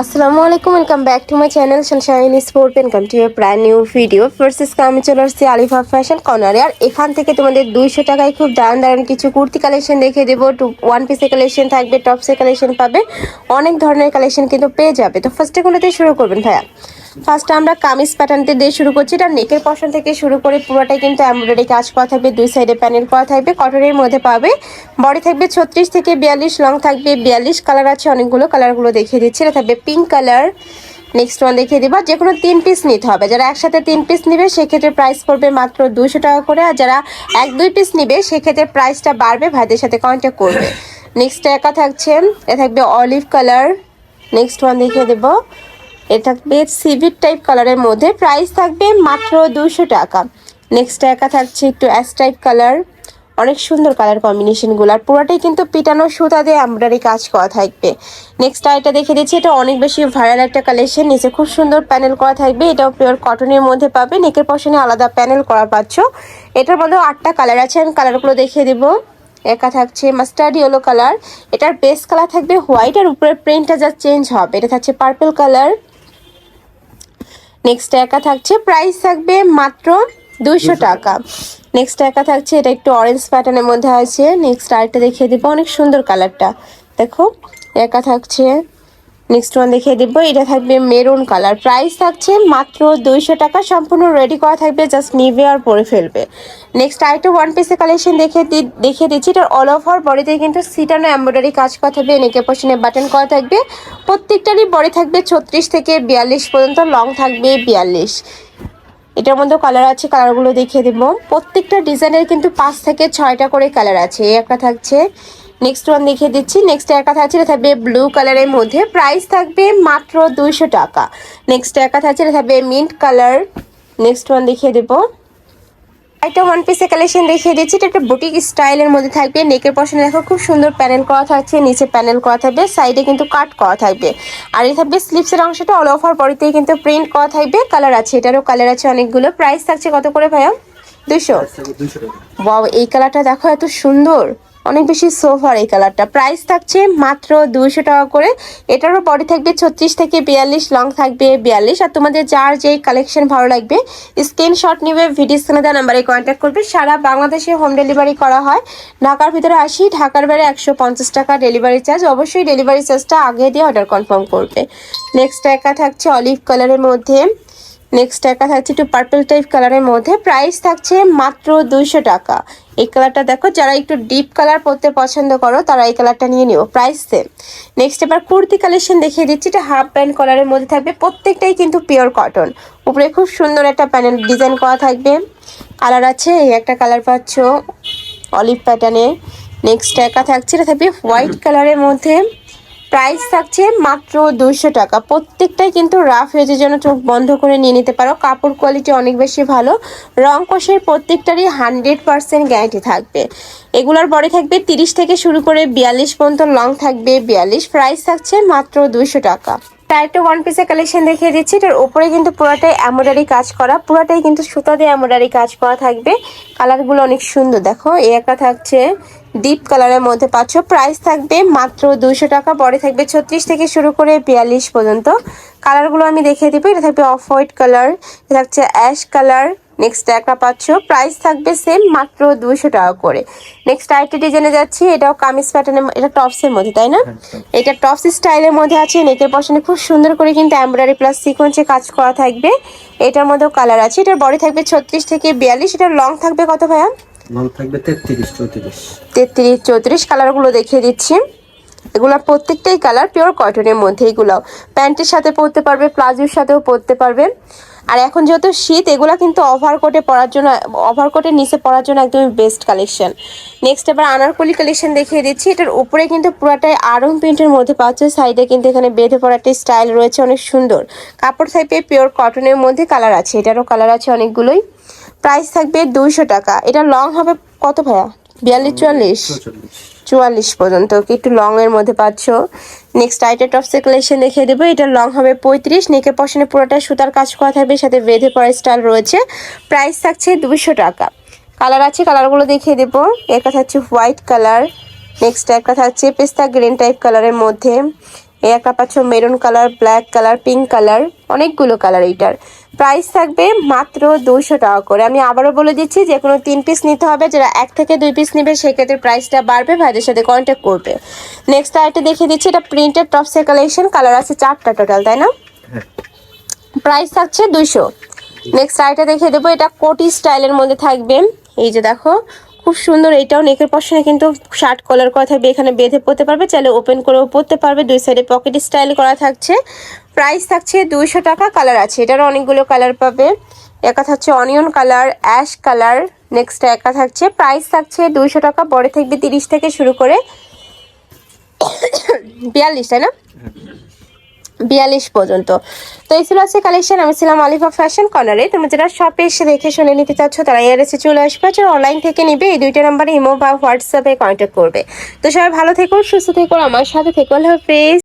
আসসালামু আলাইকুম welcome back to my channel sunshine sport welcome to প্রায় নিউ ভিডিও ফার্সেস আমি চলে আসছি আলিফা ফ্যাশন কর্নারে আর এখান থেকে তোমাদের দুইশো টাকায় খুব দারুণ দারুণ কিছু কুর্তি কালেকশন দেখে দেবো। টু ওয়ান পিসের কালেকশন থাকবে টপসের কালেকশন পাবে। অনেক ধরনের কালেকশন কিন্তু পেয়ে যাবে। তো ফার্স্টে কোনোতেই শুরু করবেন, ভাইয়া। ফার্স্ট আমরা কামিজ প্যাটার্নতে দিয়ে শুরু করছি। এটা নেকের পশন থেকে শুরু করে পুরোটাই কিন্তু এমব্রয়ডারি কাজ করা থাকবে। দুই সাইডে প্যানেল করা থাকবে। কটনের মধ্যে পাবে। বডি থাকবে ছত্রিশ থেকে বিয়াল্লিশ লং থাকবে বিয়াল্লিশ। কালার আছে অনেকগুলো। কালারগুলো দেখিয়ে দিচ্ছি। এটা থাকবে পিঙ্ক কালার নেক্সট ওয়ান দেখিয়ে দিবা। যে কোনো তিন পিস নিতে হবে। যারা একসাথে তিন পিস নিবে, সেক্ষেত্রে প্রাইস পড়বে মাত্র দুশো টাকা করে। আর যারা এক, দুই পিস নিবে, সেক্ষেত্রে প্রাইসটা বাড়বে। ভাইদের সাথে কন্ট্যাক্ট করবে। নেক্সট একা থাকছে। এটা থাকবে অলিভ কালার নেক্সট ওয়ান দেখিয়ে দেবো। এটা থাকবে সিভিট টাইপ কালারের মধ্যে। প্রাইস থাকবে মাত্র দুশো টাকা। নেক্সট একা থাকছে একটু অ্যাস টাইপ কালার অনেক সুন্দর কালার কম্বিনেশনগুলো আর পুরোটাই কিন্তু পিটানো সুতা দিয়ে এমব্রয়ডারি কাজ করা থাকবে। নেক্সট আইটা দেখে দিচ্ছি, এটা অনেক বেশি ভাইরাল একটা কালেকশন নিচে খুব সুন্দর প্যানেল করা থাকবে। এটাও পিওর কটনের মধ্যে পাবে। নেকের পশনে আলাদা প্যানেল করা পাচ্ছ। এটার মধ্যেও আটটা কালার আছে। আমি কালারগুলো দেখিয়ে দেবো। একা থাকছে মাস্টার্ড ইয়েলো কালার এটার বেস কালার থাকবে হোয়াইট আর উপরের প্রিন্টটা যা চেঞ্জ হবে। এটা থাকছে পার্পল কালার নেক্সট একা থাকছে প্রাইস থাকবে মাত্র দুইশো টাকা। নেক্সট একা থাকছে এটা একটু অরেঞ্জ প্যাটার্নের মধ্যে আছে। নেক্সট আরেকটা দেখিয়ে দেবো অনেক সুন্দর কালারটা দেখো একা থাকছে। নেক্সট ওয়ান দেখিয়ে দেবো। এটা থাকবে মেরুন কালার। প্রাইস থাকছে মাত্র দুইশো টাকা। সম্পূর্ণ রেডি করা থাকবে জাস্ট নিবে আর পরে ফেলবে। নেক্সট আইটু ওয়ান পিসের কালেকশন দেখে দেখিয়ে দিচ্ছি। এটার অল ওভার বডিতে কিন্তু সিটানো এমব্রয়ডারি কাজ করা থাকবে। নেকে পশনে বাটন করা থাকবে। প্রত্যেকটারই বডি থাকবে ছত্রিশ থেকে বিয়াল্লিশ পর্যন্ত লং থাকবে বিয়াল্লিশ। এটার মধ্যে কালার আছে কালারগুলো দেখিয়ে দেব। প্রত্যেকটা ডিজাইনের কিন্তু পাঁচ থেকে ছয়টা করে কালার আছে। এই একটা থাকছে নেক্সট ওয়ান দেখিয়ে দিচ্ছি। নেক্সট একা থাকছে এটা থাকবে ব্লু কালারের মধ্যে। প্রাইস থাকবে মাত্র দুইশো টাকা। নেক্সট একা থাকছে এটা থাকবে মিন্ট কালার নেক্সট ওয়ান দেখিয়ে দেবো। একটা ওয়ান পিসের কালেকশন দেখিয়ে দিচ্ছি এটা একটা বুটিক স্টাইলের মধ্যে থাকবে। নেকের পশনে দেখো খুব সুন্দর প্যানেল করা থাকছে নিচে প্যানেল করা থাকবে সাইডে কিন্তু কাট করা থাকবে। আর এই থাকবে স্লিপসের অংশটা অল ওভার বডিতেই কিন্তু প্রিন্ট করা থাকবে। কালার আছে এটারও কালার আছে অনেকগুলো। প্রাইস থাকছে কত করে ভাইয়া? দুশো বাও এই কালারটা দেখো এত সুন্দর। অনেক বেশি সোফার এই কালারটা প্রাইস থাকছে মাত্র দুইশো টাকা করে। এটারও বডি থাকবে ছত্রিশ থেকে বিয়াল্লিশ লং থাকবে বিয়াল্লিশ। আর তোমাদের যার যেই কালেকশন ভালো লাগবে স্ক্রিনশট নিবে ভিডিও স্ক্রিনে দেওয়া নাম্বারে কন্ট্যাক্ট করবে। সারা বাংলাদেশে হোম ডেলিভারি করা হয়। ঢাকার ভিতরে আসি, ঢাকার বাইরে একশো পঞ্চাশ টাকা ডেলিভারি চার্জ অবশ্যই ডেলিভারি চার্জটা আগে দিয়ে অর্ডার কনফার্ম করবে। নেক্সট একা থাকছে অলিভ কালারের মধ্যে। নেক্সট একা থাকছে একটু পার্পল টাইপ কালারের মধ্যে। প্রাইস থাকছে মাত্র দুইশো টাকা। এই কালারটা দেখো, যারা একটু ডিপ কালার পরতে পছন্দ করো, তারা এই কালারটা নিয়ে নিও। প্রাইস সেম নেক্সট এবার কুর্তি কালেকশন দেখিয়ে দিচ্ছি, এটা হাফ প্যান্ট কালারের মধ্যে থাকবে। প্রত্যেকটাই কিন্তু পিওর কটন উপরে খুব সুন্দর একটা প্যানেল ডিজাইন করা থাকবে। কালার আছে, এই একটা কালার পাচ্ছ অলিভ প্যাটার্নে নেক্সট একা থাকছে, এটা থাকবে হোয়াইট কালারের মধ্যে। প্রাইস থাকছে মাত্র দুইশো টাকা। প্রত্যেকটাই কিন্তু রাফ হয়েছে যেন চোখ বন্ধ করে নিয়ে নিতে পারো। কাপড় কোয়ালিটি অনেক বেশি ভালো। রং কষের প্রত্যেকটারই হান্ড্রেড পার্সেন্ট গ্যারান্টি থাকবে। এগুলোর বডি থাকবে তিরিশ থেকে শুরু করে বিয়াল্লিশ পর্যন্ত লং থাকবে বিয়াল্লিশ। প্রাইস থাকছে মাত্র দুইশো টাকা। টাইটো ওয়ান পিসের কালেকশন দেখিয়ে দিচ্ছি। এটার উপরে কিন্তু পুরোটাই এমব্রয়ডারি কাজ করা। পুরোটাই কিন্তু সুতা দিয়ে এমব্রয়ডারি কাজ করা থাকবে। কালারগুলো অনেক সুন্দর, দেখো। এই একটা থাকছে ডিপ কালারের মধ্যে পাচ্ছ। প্রাইস থাকবে মাত্র দুইশো টাকা পরে থাকবে ছত্রিশ থেকে শুরু করে বিয়াল্লিশ পর্যন্ত। কালারগুলো আমি দেখিয়ে দিব। এটা থাকবে অফ হোয়াইট কালার এটা থাকছে অ্যাশ কালার। নেক্সট একটা পাচ্ছ। প্রাইস থাকবে সেম মাত্র দুশো টাকা করে। নেক্সট আরেকটা ডিজাইনে যাচ্ছি। এটাও কামিজ প্যাটার্নের এটা টপসের মধ্যে তাই না? এটা টপস স্টাইলের মধ্যে আছে। নেকের পশনে খুব সুন্দর করে কিন্তু এমব্রয়ডারি প্লাস সিকোয়েন্সে কাজ করা থাকবে। এটার মধ্যেও কালার আছে। এটার বডি থাকবে ছত্রিশ থেকে বিয়াল্লিশ। এটার লং থাকবে কত ভাইয়া? লং থাকবে তেত্রিশ, চৌত্রিশ। তেত্রিশ, চৌত্রিশ কালারগুলো দেখিয়ে দিচ্ছি। এগুলো প্রত্যেকটাই কালার পিওর কটনের মধ্যে এগুলো। প্যান্টের সাথে পরতে পারবে, প্লাজোর সাথেও পরতে পারবে। আর এখন যেহেতু শীত, এগুলো কিন্তু ওভার কোটে পরার জন্য ওভার কোটের নিচে পরার জন্য একদমই বেস্ট কালেকশন নেক্সট এবার আনারকলি কালেকশন দেখিয়ে দিচ্ছি। এটার উপরে কিন্তু পুরাটাই আরং প্রিন্টের মধ্যে পাচ্ছে সাইডে কিন্তু এখানে বেঁধে পড়া একটা স্টাইল রয়েছে, অনেক সুন্দর। কাপড় থাকবে পিওর কটনের মধ্যে কালার আছে। এটারও কালার আছে অনেকগুলোই। প্রাইস থাকবে দুইশো টাকা। এটা লং হবে কত ভাইয়া? বিয়াল্লিশ চুয়াল্লিশ? চুয়াল্লিশ। পর্যন্ত। কি একটু লং এর মধ্যে পাচ্ছ। নেক্সট আইটেম টপসের কালেকশন দেখিয়ে দেবো। এটা লং হবে পঁয়ত্রিশ। নেকে পশনে পুরোটা সুতার কাজ করা থাকবে সাথে বেঁধে পড়া স্টাইল রয়েছে। প্রাইস থাকছে দুশো টাকা। কালার আছে কালারগুলো দেখিয়ে দেবো। একটা থাকছে হোয়াইট কালার নেক্সট একটা থাকছে পেস্তা গ্রিন টাইপ কালারের মধ্যে। এই একটা পাচ্ছ maroon colour black colour pink colour অনেকগুলো কালার এইটার। প্রাইস থাকবে মাত্র দুইশো টাকা করে। আমি আবারও বলে দিচ্ছি যে কোনো তিন পিস নিতে হবে। যারা এক থেকে দুই পিস নেবে সেক্ষেত্রে প্রাইসটা বাড়বে ভাইদের সাথে কন্ট্যাক্ট করবে। নেক্সট আরেকটা দেখিয়ে দিচ্ছি এটা প্রিন্টেড টপসের কালেকশন কালার আছে চারটা টোটাল তাই না? হ্যাঁ। প্রাইস থাকছে দুইশো। নেক্সট আরেকটা দেখিয়ে দেবো এটা কোটি স্টাইলের মধ্যে থাকবে। এই যে দেখো খুব সুন্দর, এটাও নেকের পশনে কিন্তু শার্ট কলার করা থাকবে, এখানে বেঁধে পরতে পারবে, চাইলে ওপেন করেও পরতে পারবে, দুই সাইডে পকেট স্টাইল করা থাকছে। প্রাইস থাকছে দুইশো টাকা কালার আছে, এটারও অনেকগুলো কালার পাবে। একা থাকছে onion colour ash colour next একা থাকছে। প্রাইস থাকছে দুইশো টাকা, পরে থাকবে তিরিশ থেকে শুরু করে বিয়াল্লিশ, তাই না? বিয়াল্লিশ পর্যন্ত। তো এই ছিল আছে কালেকশন আমি ছিলাম আলিফা ফ্যাশন কর্নারে তুমি যারা শপে এসে দেখে শুনে নিতে চাচ্ছ, তারা এসে চলে আসবে। যারা অনলাইন থেকে নিবে, এই দুইটা নাম্বারে ইমো বা হোয়াটসঅ্যাপে কন্ট্যাক্ট করবে। তো সবাই ভালো থেকো, সুস্থ থেকো, আমার সাথে থেকো। আল্লাহ হাফেজ।